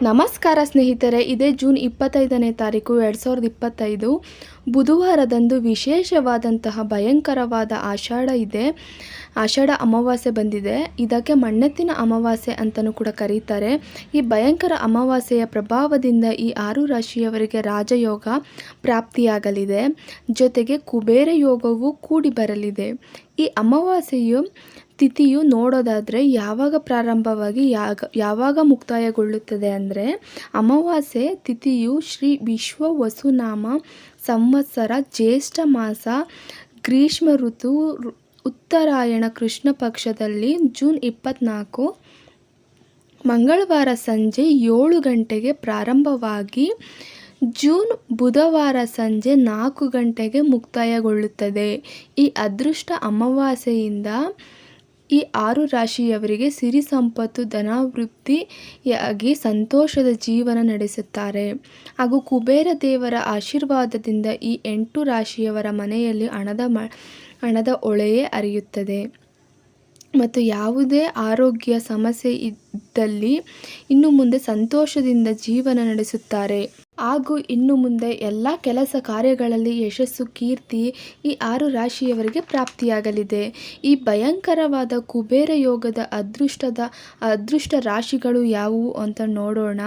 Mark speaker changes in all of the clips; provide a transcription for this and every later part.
Speaker 1: ನಮಸ್ಕಾರ ಸ್ನೇಹಿತರೆ, ಇದೇ ಜೂನ್ ಇಪ್ಪತ್ತೈದನೇ ತಾರೀಕು, ಎರಡು ಸಾವಿರದ ಇಪ್ಪತ್ತೈದು. ಬುಧವಾರದಂದು ವಿಶೇಷವಾದಂತಹ ಭಯಂಕರವಾದ ಆಷಾಢ ಇದೆ. ಆಷಾಢ ಅಮಾವಾಸ್ಯೆ ಬಂದಿದೆ. ಇದಕ್ಕೆ ಮಣ್ಣೆತ್ತಿನ ಅಮಾವಾಸ್ಯೆ ಅಂತಲೂ ಕೂಡ ಕರೀತಾರೆ. ಈ ಭಯಂಕರ ಅಮಾವಾಸ್ಯೆಯ ಪ್ರಭಾವದಿಂದ ಈ ಆರು ರಾಶಿಯವರಿಗೆ ರಾಜಯೋಗ ಪ್ರಾಪ್ತಿಯಾಗಲಿದೆ. ಜೊತೆಗೆ ಕುಬೇರ ಯೋಗವೂ ಕೂಡಿ ಬರಲಿದೆ. ಈ ಅಮಾವಾಸ್ಯೆಯು ತಿಥಿಯು ನೋಡೋದಾದರೆ ಯಾವಾಗ ಪ್ರಾರಂಭವಾಗಿ ಯಾಗ, ಯಾವಾಗ ಮುಕ್ತಾಯಗೊಳ್ಳುತ್ತದೆ ಅಂದರೆ ಅಮಾವಾಸ್ಯೆ ತಿಥಿಯು ಶ್ರೀ ವಿಶ್ವ ವಸುನಾಮ ಸಂವತ್ಸರ ಜ್ಯೇಷ್ಠ ಮಾಸ ಗ್ರೀಷ್ಮ ಋತು ಉತ್ತರಾಯಣ ಕೃಷ್ಣ ಪಕ್ಷದಲ್ಲಿ ಜೂನ್ ಇಪ್ಪತ್ತ್ನಾಲ್ಕು ಮಂಗಳವಾರ ಸಂಜೆ ಏಳು ಗಂಟೆಗೆ ಪ್ರಾರಂಭವಾಗಿ ಜೂನ್ ಬುಧವಾರ ಸಂಜೆ ನಾಲ್ಕು ಗಂಟೆಗೆ ಮುಕ್ತಾಯಗೊಳ್ಳುತ್ತದೆ. ಈ ಅದೃಷ್ಟ ಅಮಾವಾಸ್ಯೆಯಿಂದ ಈ ಆರು ರಾಶಿಯವರಿಗೆ ಸಿರಿ ಸಂಪತ್ತು ಧನಾವೃದ್ಧಿಯಾಗಿ ಸಂತೋಷದ ಜೀವನ ನಡೆಸುತ್ತಾರೆ. ಹಾಗೂ ಕುಬೇರ ದೇವರ ಆಶೀರ್ವಾದದಿಂದ ಈ ಎಂಟು ರಾಶಿಯವರ ಮನೆಯಲ್ಲಿ ಹಣದ ಮ, ಹಣದ ಒಳೆಯೇ ಅರಿಯುತ್ತದೆ. ಮತ್ತು ಯಾವುದೇ ಆರೋಗ್ಯ ಸಮಸ್ಯೆ ಇದ್ದಲ್ಲಿ ಇನ್ನು ಮುಂದೆ ಸಂತೋಷದಿಂದ ಜೀವನ ನಡೆಸುತ್ತಾರೆ. ಹಾಗೂ ಇನ್ನು ಮುಂದೆ ಎಲ್ಲ ಕೆಲಸ ಕಾರ್ಯಗಳಲ್ಲಿ ಯಶಸ್ಸು, ಕೀರ್ತಿ ಈ ಆರು ರಾಶಿಯವರಿಗೆ ಪ್ರಾಪ್ತಿಯಾಗಲಿದೆ. ಈ ಭಯಂಕರವಾದ ಕುಬೇರ ಯೋಗದ ಅದೃಷ್ಟದ ಅದೃಷ್ಟ ರಾಶಿಗಳು ಯಾವುವು ಅಂತ ನೋಡೋಣ.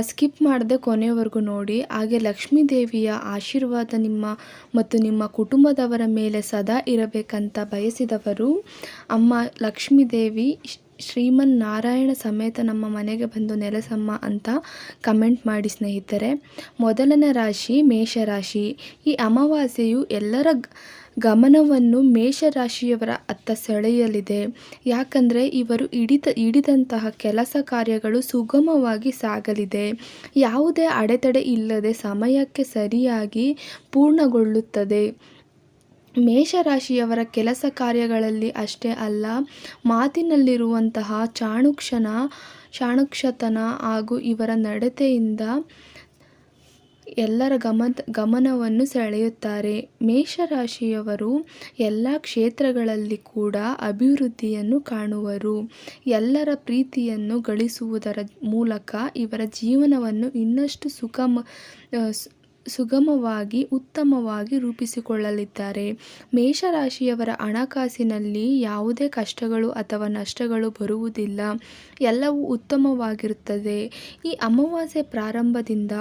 Speaker 1: ಸ್ಕಿಪ್ ಮಾಡದೆ ಕೊನೆಯವರೆಗೂ ನೋಡಿ. ಹಾಗೆ ಲಕ್ಷ್ಮೀ ದೇವಿಯ ಆಶೀರ್ವಾದ ನಿಮ್ಮ ಮತ್ತು ನಿಮ್ಮ ಕುಟುಂಬದವರ ಮೇಲೆ ಸದಾ ಇರಬೇಕಂತ ಬಯಸಿದವರು ಅಮ್ಮ ಲಕ್ಷ್ಮೀ ದೇವಿ ಶ್ರೀಮನ್ ನಾರಾಯಣ ಸಮೇತ ನಮ್ಮ ಮನೆಗೆ ಬಂದು ನೆಲೆಸಮ್ಮ ಅಂತ ಕಮೆಂಟ್ ಮಾಡಿ ಸ್ನೇಹಿತರೆ. ಮೊದಲನೇ ರಾಶಿ ಮೇಷರಾಶಿ. ಈ ಅಮಾವಾಸ್ಯೆಯು ಎಲ್ಲರ ಗಮನವನ್ನು ಮೇಷರಾಶಿಯವರ ಅತ್ತ ಸೆಳೆಯಲಿದೆ. ಯಾಕಂದರೆ ಇವರು ಹಿಡಿತ, ಹಿಡಿದಂತಹ ಕೆಲಸ ಕಾರ್ಯಗಳು ಸುಗಮವಾಗಿ ಸಾಗಲಿದೆ. ಯಾವುದೇ ಅಡೆತಡೆ ಇಲ್ಲದೆ ಸಮಯಕ್ಕೆ ಸರಿಯಾಗಿ ಪೂರ್ಣಗೊಳ್ಳುತ್ತದೆ. ಮೇಷರಾಶಿಯವರ ಕೆಲಸ ಕಾರ್ಯಗಳಲ್ಲಿ ಅಷ್ಟೇ ಅಲ್ಲ, ಮಾತಿನಲ್ಲಿರುವಂತಹ ಚಾಣುಕ್ಷನ, ಚಾಣುಕ್ಷತನ ಹಾಗೂ ಇವರ ನಡತೆಯಿಂದ ಎಲ್ಲರ ಗಮನ ಗಮನವನ್ನು ಸೆಳೆಯುತ್ತಾರೆ. ಮೇಷರಾಶಿಯವರು ಎಲ್ಲ ಕ್ಷೇತ್ರಗಳಲ್ಲಿ ಕೂಡ ಅಭಿವೃದ್ಧಿಯನ್ನು ಕಾಣುವರು. ಎಲ್ಲರ ಪ್ರೀತಿಯನ್ನು ಗಳಿಸುವುದರ ಮೂಲಕ ಇವರ ಜೀವನವನ್ನು ಇನ್ನಷ್ಟು ಸುಖಮ ಸುಗಮವಾಗಿ, ಉತ್ತಮವಾಗಿ ರೂಪಿಸಿಕೊಳ್ಳಲಿದ್ದಾರೆ. ಮೇಷರಾಶಿಯವರ ಹಣಕಾಸಿನಲ್ಲಿ ಯಾವುದೇ ಕಷ್ಟಗಳು ಅಥವಾ ನಷ್ಟಗಳು ಬರುವುದಿಲ್ಲ. ಎಲ್ಲವೂ ಉತ್ತಮವಾಗಿರುತ್ತದೆ. ಈ ಅಮಾವಾಸ್ಯೆ ಪ್ರಾರಂಭದಿಂದ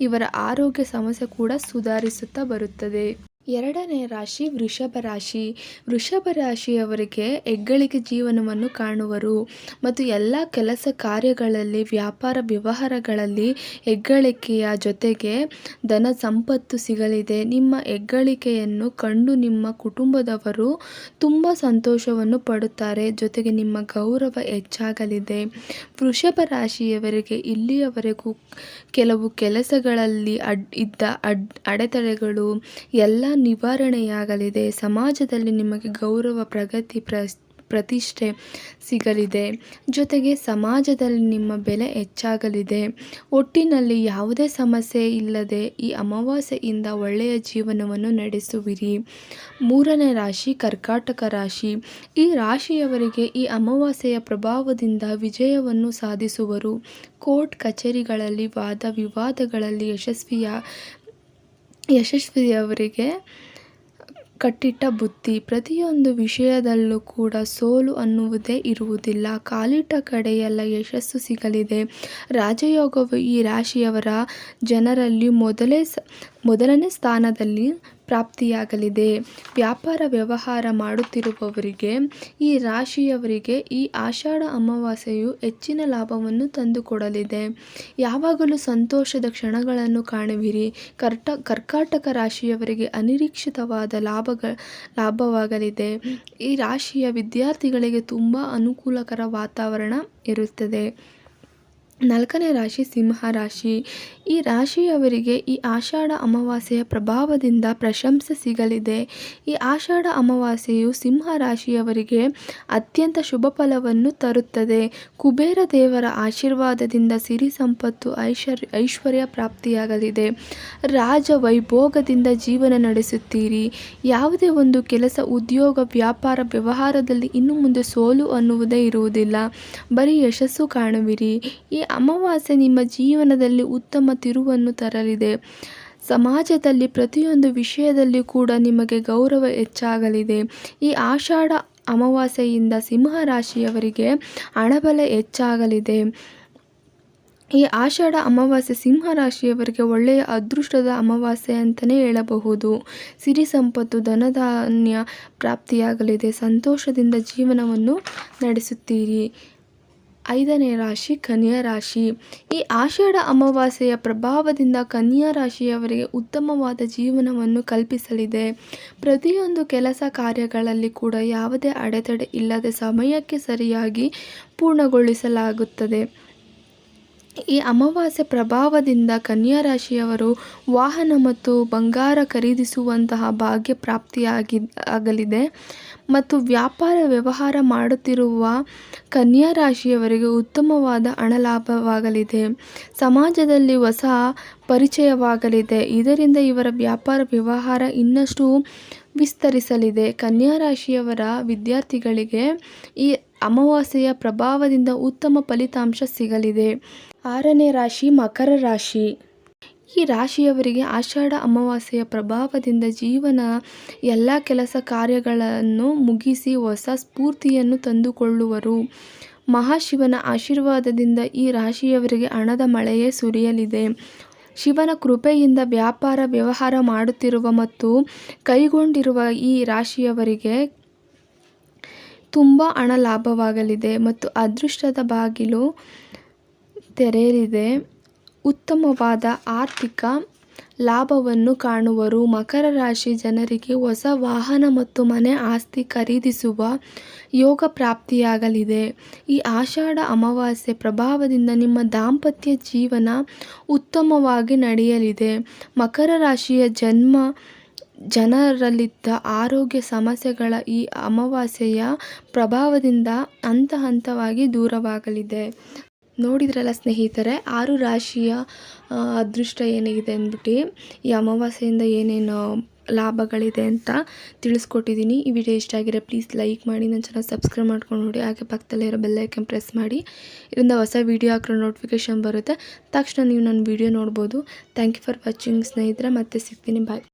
Speaker 1: ಇವರ ಆರೋಗ್ಯ ಸಮಸ್ಯೆ ಕೂಡ ಸುಧಾರಿಸುತ್ತಾ ಬರುತ್ತದೆ. ಎರಡನೇ ರಾಶಿ ವೃಷಭ ರಾಶಿ. ವೃಷಭ ರಾಶಿಯವರಿಗೆ ಹೆಗ್ಗಳಿಕೆ ಜೀವನವನ್ನು ಕಾಣುವರು. ಮತ್ತು ಎಲ್ಲ ಕೆಲಸ ಕಾರ್ಯಗಳಲ್ಲಿ, ವ್ಯಾಪಾರ ವ್ಯವಹಾರಗಳಲ್ಲಿ ಹೆಗ್ಗಳಿಕೆಯ ಜೊತೆಗೆ ಧನ ಸಂಪತ್ತು ಸಿಗಲಿದೆ. ನಿಮ್ಮ ಹೆಗ್ಗಳಿಕೆಯನ್ನು ಕಂಡು ನಿಮ್ಮ ಕುಟುಂಬದವರು ತುಂಬ ಸಂತೋಷವನ್ನು ಪಡುತ್ತಾರೆ. ಜೊತೆಗೆ ನಿಮ್ಮ ಗೌರವ ಹೆಚ್ಚಾಗಲಿದೆ. ವೃಷಭ ರಾಶಿಯವರಿಗೆ ಇಲ್ಲಿಯವರೆಗೂ ಕೆಲವು ಕೆಲಸಗಳಲ್ಲಿ ಅಡ್ ಇದ್ದ ಅಡ್ ಅಡೆತಡೆಗಳು, ಎಲ್ಲ ನಿವಾರಣೆಯಾಗಲಿದೆ. ಸಮಾಜದಲ್ಲಿ ನಿಮಗೆ ಗೌರವ, ಪ್ರಗತಿ ಪ್ರಸ್ ಪ್ರತಿಷ್ಠೆ ಸಿಗಲಿದೆ. ಜೊತೆಗೆ ಸಮಾಜದಲ್ಲಿ ನಿಮ್ಮ ಬೆಲೆ ಹೆಚ್ಚಾಗಲಿದೆ. ಒಟ್ಟಿನಲ್ಲಿ ಯಾವುದೇ ಸಮಸ್ಯೆ ಇಲ್ಲದೆ ಈ ಅಮಾವಾಸ್ಯೆಯಿಂದ ಒಳ್ಳೆಯ ಜೀವನವನ್ನು ನಡೆಸುವಿರಿ. ಮೂರನೇ ರಾಶಿ, ಕರ್ಕಾಟಕ ರಾಶಿ. ಈ ರಾಶಿಯವರಿಗೆ ಈ ಅಮಾವಾಸ್ಯೆಯ ಪ್ರಭಾವದಿಂದ ವಿಜಯವನ್ನು ಸಾಧಿಸುವರು. ಕೋರ್ಟ್, ಕಚೇರಿಗಳಲ್ಲಿ ವಾದ ವಿವಾದಗಳಲ್ಲಿ ಯಶಸ್ವಿಯ ಯಶಸ್ವಿಯವರಿಗೆ ಕಟ್ಟಿಟ್ಟ ಬುತ್ತಿ ಪ್ರತಿಯೊಂದು ವಿಷಯದಲ್ಲೂ ಕೂಡ ಸೋಲು ಅನ್ನುವುದೇ ಇರುವುದಿಲ್ಲ. ಕಾಲಿಟ್ಟ ಕಡೆಯೆಲ್ಲ ಯಶಸ್ಸು ಸಿಗಲಿದೆ. ರಾಜಯೋಗವು ಈ ರಾಶಿಯವರ ಜನರಲ್ಲಿ ಮೊದಲೇ ಸ, ಮೊದಲನೇ ಸ್ಥಾನದಲ್ಲಿ ಪ್ರಾಪ್ತಿಯಾಗಲಿದೆ. ವ್ಯಾಪಾರ ವ್ಯವಹಾರ ಮಾಡುತ್ತಿರುವವರಿಗೆ, ಈ ರಾಶಿಯವರಿಗೆ ಈ ಆಷಾಢ ಅಮಾವಾಸ್ಯೆಯು ಹೆಚ್ಚಿನ ಲಾಭವನ್ನು ತಂದುಕೊಡಲಿದೆ. ಯಾವಾಗಲೂ ಸಂತೋಷದ ಕ್ಷಣಗಳನ್ನು ಕಾಣುವಿರಿ. ಕರ್ಟ, ಕರ್ಕಾಟಕ ರಾಶಿಯವರಿಗೆ ಅನಿರೀಕ್ಷಿತವಾದ ಲಾಭಗಳ ಲಾಭವಾಗಲಿದೆ. ಈ ರಾಶಿಯ ವಿದ್ಯಾರ್ಥಿಗಳಿಗೆ ತುಂಬ ಅನುಕೂಲಕರ ವಾತಾವರಣ ಇರುತ್ತದೆ. ನಾಲ್ಕನೇ ರಾಶಿ ಸಿಂಹ ರಾಶಿ. ಈ ರಾಶಿಯವರಿಗೆ ಈ ಆಷಾಢ ಅಮಾವಾಸ್ಯೆಯ ಪ್ರಭಾವದಿಂದ ಪ್ರಶಂಸೆ ಸಿಗಲಿದೆ. ಈ ಆಷಾಢ ಅಮಾವಾಸ್ಯೆಯು ಸಿಂಹ ರಾಶಿಯವರಿಗೆ ಅತ್ಯಂತ ಶುಭ ಫಲವನ್ನು ತರುತ್ತದೆ. ಕುಬೇರ ದೇವರ ಆಶೀರ್ವಾದದಿಂದ ಸಿರಿ ಸಂಪತ್ತು ಐಶ್ವರ್ಯ ಐಶ್ವರ್ಯ ಪ್ರಾಪ್ತಿಯಾಗಲಿದೆ. ರಾಜ ವೈಭೋಗದಿಂದ ಜೀವನ ನಡೆಸುತ್ತೀರಿ. ಯಾವುದೇ ಒಂದು ಕೆಲಸ, ಉದ್ಯೋಗ, ವ್ಯಾಪಾರ, ವ್ಯವಹಾರದಲ್ಲಿ ಇನ್ನು ಮುಂದೆ ಸೋಲು ಅನ್ನುವುದೇ ಇರುವುದಿಲ್ಲ. ಬರೀ ಯಶಸ್ಸು ಕಾಣುವಿರಿ. ಈ ಅಮಾವಾಸ್ಯೆ ನಿಮ್ಮ ಜೀವನದಲ್ಲಿ ಉತ್ತಮ ತಿರುವನ್ನು ತರಲಿದೆ. ಸಮಾಜದಲ್ಲಿ ಪ್ರತಿಯೊಂದು ವಿಷಯದಲ್ಲಿ ಕೂಡ ನಿಮಗೆ ಗೌರವ ಹೆಚ್ಚಾಗಲಿದೆ. ಈ ಆಷಾಢ ಅಮಾವಾಸ್ಯೆಯಿಂದ ಸಿಂಹ ರಾಶಿಯವರಿಗೆ ಹಣಬಲ ಹೆಚ್ಚಾಗಲಿದೆ. ಈ ಆಷಾಢ ಅಮಾವಾಸ್ಯೆ ಸಿಂಹ ರಾಶಿಯವರಿಗೆ ಒಳ್ಳೆಯ ಅದೃಷ್ಟದ ಅಮಾವಾಸ್ಯೆ ಅಂತಲೇ ಹೇಳಬಹುದು. ಸಿರಿ ಸಂಪತ್ತು, ಧನಧಾನ್ಯ ಪ್ರಾಪ್ತಿಯಾಗಲಿದೆ. ಸಂತೋಷದಿಂದ ಜೀವನವನ್ನು ನಡೆಸುತ್ತೀರಿ. ಐದನೇ ರಾಶಿ ಕನ್ಯಾ ರಾಶಿ. ಈ ಆಷಾಢ ಅಮಾವಾಸ್ಯೆಯ ಪ್ರಭಾವದಿಂದ ಕನ್ಯಾ ರಾಶಿಯವರಿಗೆ ಉತ್ತಮವಾದ ಜೀವನವನ್ನು ಕಲ್ಪಿಸಲಿದೆ. ಪ್ರತಿಯೊಂದು ಕೆಲಸ ಕಾರ್ಯಗಳಲ್ಲಿ ಕೂಡ ಯಾವುದೇ ಅಡೆತಡೆ ಇಲ್ಲದೆ ಸಮಯಕ್ಕೆ ಸರಿಯಾಗಿ ಪೂರ್ಣಗೊಳಿಸಲಾಗುತ್ತದೆ. ಈ ಅಮಾವಾಸ್ಯೆ ಪ್ರಭಾವದಿಂದ ಕನ್ಯಾ ರಾಶಿಯವರು ವಾಹನ ಮತ್ತು ಬಂಗಾರ ಖರೀದಿಸುವಂತಹ ಭಾಗ್ಯ ಪ್ರಾಪ್ತಿಯಾಗಿ ಆಗಲಿದೆ. ಮತ್ತು ವ್ಯಾಪಾರ ವ್ಯವಹಾರ ಮಾಡುತ್ತಿರುವ ಕನ್ಯಾ ರಾಶಿಯವರಿಗೆ ಉತ್ತಮವಾದ ಹಣ ಲಾಭವಾಗಲಿದೆ ಸಮಾಜದಲ್ಲಿ ಹೊಸ ಪರಿಚಯವಾಗಲಿದೆ. ಇದರಿಂದ ಇವರ ವ್ಯಾಪಾರ ವ್ಯವಹಾರ ಇನ್ನಷ್ಟು ವಿಸ್ತರಿಸಲಿದೆ. ಕನ್ಯಾ ರಾಶಿಯವರ ವಿದ್ಯಾರ್ಥಿಗಳಿಗೆ ಈ ಅಮಾವಾಸ್ಯೆಯ ಪ್ರಭಾವದಿಂದ ಉತ್ತಮ ಫಲಿತಾಂಶ ಸಿಗಲಿದೆ. ಆರನೇ ರಾಶಿ ಮಕರ ರಾಶಿ. ಈ ರಾಶಿಯವರಿಗೆ ಆಷಾಢ ಅಮಾವಾಸ್ಯೆಯ ಪ್ರಭಾವದಿಂದ ಜೀವನ ಎಲ್ಲ ಕೆಲಸ ಕಾರ್ಯಗಳನ್ನು ಮುಗಿಸಿ ಹೊಸ ಸ್ಫೂರ್ತಿಯನ್ನು ತಂದುಕೊಳ್ಳುವರು. ಮಹಾಶಿವನ ಆಶೀರ್ವಾದದಿಂದ ಈ ರಾಶಿಯವರಿಗೆ ಹಣದ ಮಳೆಯೇ ಸುರಿಯಲಿದೆ. ಶಿವನ ಕೃಪೆಯಿಂದ ವ್ಯಾಪಾರ ವ್ಯವಹಾರ ಮಾಡುತ್ತಿರುವ ಮತ್ತು ಕೈಗೊಂಡಿರುವ ಈ ರಾಶಿಯವರಿಗೆ ತುಂಬ ಹಣ ಲಾಭವಾಗಲಿದೆ ಮತ್ತು ಅದೃಷ್ಟದ ಬಾಗಿಲು ತೆರೆಯಲಿದೆ. ಉತ್ತಮವಾದ ಆರ್ಥಿಕ ಲಾಭವನ್ನು ಕಾಣುವರು. ಮಕರ ರಾಶಿ ಜನರಿಗೆ ಹೊಸ ವಾಹನ ಮತ್ತು ಮನೆ ಆಸ್ತಿ ಖರೀದಿಸುವ ಯೋಗ ಪ್ರಾಪ್ತಿಯಾಗಲಿದೆ. ಈ ಆಷಾಢ ಅಮಾವಾಸ್ಯೆ ಪ್ರಭಾವದಿಂದ ನಿಮ್ಮ ದಾಂಪತ್ಯ ಜೀವನ ಉತ್ತಮವಾಗಿ ನಡೆಯಲಿದೆ. ಮಕರ ರಾಶಿಯ ಜನ್ಮ ಜನರಲ್ಲಿದ್ದ ಆರೋಗ್ಯ ಸಮಸ್ಯೆಗಳ ಈ ಅಮಾವಾಸ್ಯೆಯ ಪ್ರಭಾವದಿಂದ ಹಂತ ಹಂತವಾಗಿ ದೂರವಾಗಲಿದೆ. ನೋಡಿದ್ರಲ್ಲ ಸ್ನೇಹಿತರೆ, ಆರು ರಾಶಿಯ ಅದೃಷ್ಟ ಏನಿದೆ ಅಂದ್ಬಿಟ್ಟು, ಈ ಅಮಾವಾಸ್ಯೆಯಿಂದ ಏನೇನು ಲಾಭಗಳಿದೆ ಅಂತ ತಿಳಿಸ್ಕೊಟ್ಟಿದ್ದೀನಿ. ಈ ವಿಡಿಯೋ ಇಷ್ಟ ಆಗಿರೋ ಪ್ಲೀಸ್ ಲೈಕ್ ಮಾಡಿ, ನನ್ನ ಚೆನ್ನಾಗಿ ಸಬ್ಸ್ಕ್ರೈಬ್ ಮಾಡ್ಕೊಂಡು ನೋಡಿ. ಹಾಗೆ ಪಕ್ಕದಲ್ಲೇ ಇರೋ ಬೆಲ್ಲೈಕನ್ ಪ್ರೆಸ್ ಮಾಡಿ. ಇದರಿಂದ ಹೊಸ ವಿಡಿಯೋ ಹಾಕಿರೋ ನೋಟಿಫಿಕೇಷನ್ ಬರುತ್ತೆ. ತಕ್ಷಣ ನೀವು ನನ್ನ ವೀಡಿಯೋ ನೋಡ್ಬೋದು. ಥ್ಯಾಂಕ್ ಯು ಫಾರ್ ವಾಚಿಂಗ್ ಸ್ನೇಹಿತರೆ, ಮತ್ತೆ ಸಿಗ್ತೀನಿ. ಬಾಯ್